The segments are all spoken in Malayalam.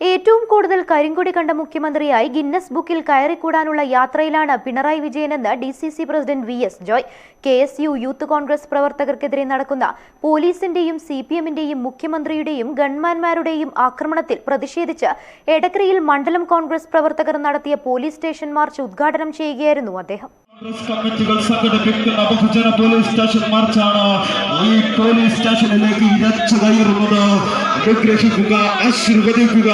ഏറ്റവും കൂടുതൽ കരിങ്കൊടി കണ്ട മുഖ്യമന്ത്രിയായി ഗിന്നസ് ബുക്കിൽ കയറിക്കൂടാനുള്ള യാത്രയിലാണ് Pinarayi വിജയനെന്ന് D C C president V S Joy. K S U youth Congress പ്രവർത്തകർക്കെതിരെ നടക്കുന്ന പോലീസിന്റെയും സി പി എമ്മിന്റെയും മുഖ്യമന്ത്രിയുടെയും ഗൺമാൻമാരുടെയും ആക്രമണത്തിൽ പ്രതിഷേധിച്ച് എടക്കരയിൽ മണ്ഡലം കോൺഗ്രസ് പ്രവർത്തകർ നടത്തിയ പോലീസ് സ്റ്റേഷൻ മാർച്ച് ഉദ്ഘാടനം ചെയ്യുകയായിരുന്നു അദ്ദേഹം. കോൺഗ്രസ് കമ്മിറ്റികൾ സംഘടിപ്പിക്കുന്ന ബഹുജന പോലീസ് സ്റ്റേഷൻ മാർച്ചാണ് ഈ പോലീസ് സ്റ്റേഷനിലേക്ക് ഇരച്ചു കയറുന്നത് അനുഗ്രഹിക്കുക ആശീർവദിക്കുക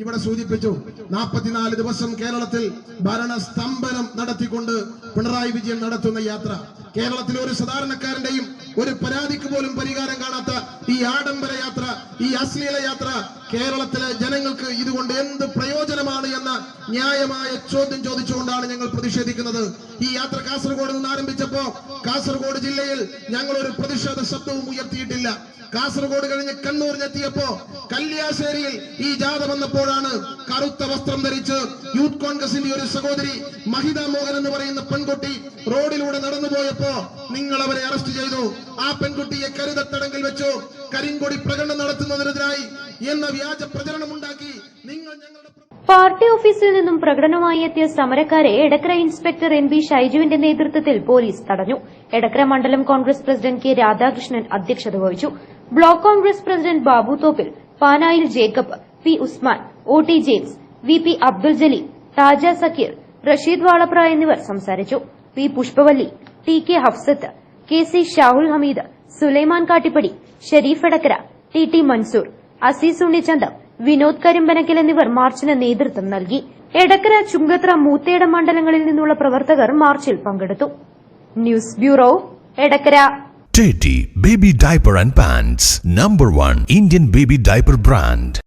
ഇവിടെ സൂചിപ്പിച്ചു. നാൽപ്പത്തിനാല് ദിവസം കേരളത്തിൽ ഭരണസ്തംഭനം നടത്തിക്കൊണ്ട് പിണറായി വിജയൻ നടത്തുന്ന യാത്ര. കേരളത്തിലെ ഒരു സാധാരണക്കാരന്റെയും ഒരു പരാതിക്ക് പോലും പരിഹാരം കാണാത്ത ഈ ആഡംബര യാത്ര ഈ അശ്ലീല യാത്ര കേരളത്തിലെ ജനങ്ങൾക്ക് ഇതുകൊണ്ട് എന്ത് പ്രയോജനമാണ് ന്യായമായ ചോദ്യം ചോദിച്ചുകൊണ്ടാണ് ഞങ്ങൾ പ്രതിഷേധിക്കുന്നത്. ഈ യാത്ര കാസർഗോഡ് നിന്ന് ആരംഭിച്ചപ്പോ കാസർഗോഡ് ജില്ലയിൽ ഞങ്ങൾ ഒരു പ്രതിഷേധ ശബ്ദവും ഉയർത്തിയിട്ടില്ല. കാസർഗോഡ് കഴിഞ്ഞ് കണ്ണൂരിനെത്തിയപ്പോ കല്യാശ്ശേരിയിൽ ഈ ജാഥ വന്നപ്പോഴാണ് കറുത്ത വസ്ത്രം ധരിച്ച് യൂത്ത് കോൺഗ്രസിന്റെ ഒരു സഹോദരി മഹിത മോഹൻ എന്ന് പറയുന്ന പെൺകുട്ടി റോഡിലൂടെ നടന്നുപോയപ്പോ നിങ്ങൾ അവരെ അറസ്റ്റ് ചെയ്തു. ആ പെൺകുട്ടിയെ കരുതത്തടങ്കിൽ വെച്ചു. കരിങ്കൊടി പ്രകടനം നടത്തുന്നതിനെതിരായി എന്ന വ്യാജ പ്രചരണമുണ്ടാക്കി നിങ്ങൾ ഞങ്ങളുടെ പാർട്ടി ഓഫീസിൽ നിന്നും പ്രകടനമായി എത്തിയ സമരക്കാരെ എടക്കര ഇൻസ്പെക്ടർ എൻ ബി ഷൈജുവിന്റെ നേതൃത്വത്തിൽ പോലീസ് തടഞ്ഞു. എടക്കര മണ്ഡലം കോൺഗ്രസ് പ്രസിഡന്റ് കെ രാധാകൃഷ്ണൻ അധ്യക്ഷത വഹിച്ചു. Block Congress president Babu Thoppil Panayil Jacob P Usman O T James V P Abdul Jaleel Thaja Sakkeer Rasheed Valapra എന്നിവർ സംസാരിച്ചു. P Pushpavalli T K Hafsath K C Shahul Hameed Sulaiman Kattippadi Sherif Edakkara T T Mansoor Azeez Unnichantham Vinod Karimpanakkal എന്നിവർ മാർച്ചിന് നേതൃത്വം നൽകി. എടക്കര ചുങ്കത്ര മൂത്തേട മണ്ഡലങ്ങളിൽ നിന്നുള്ള പ്രവർത്തകർ മാർച്ചിൽ പങ്കെടുത്തു. News bureau Edakkara. Teddy Baby Diaper and Pants number 1 Indian Baby Diaper Brand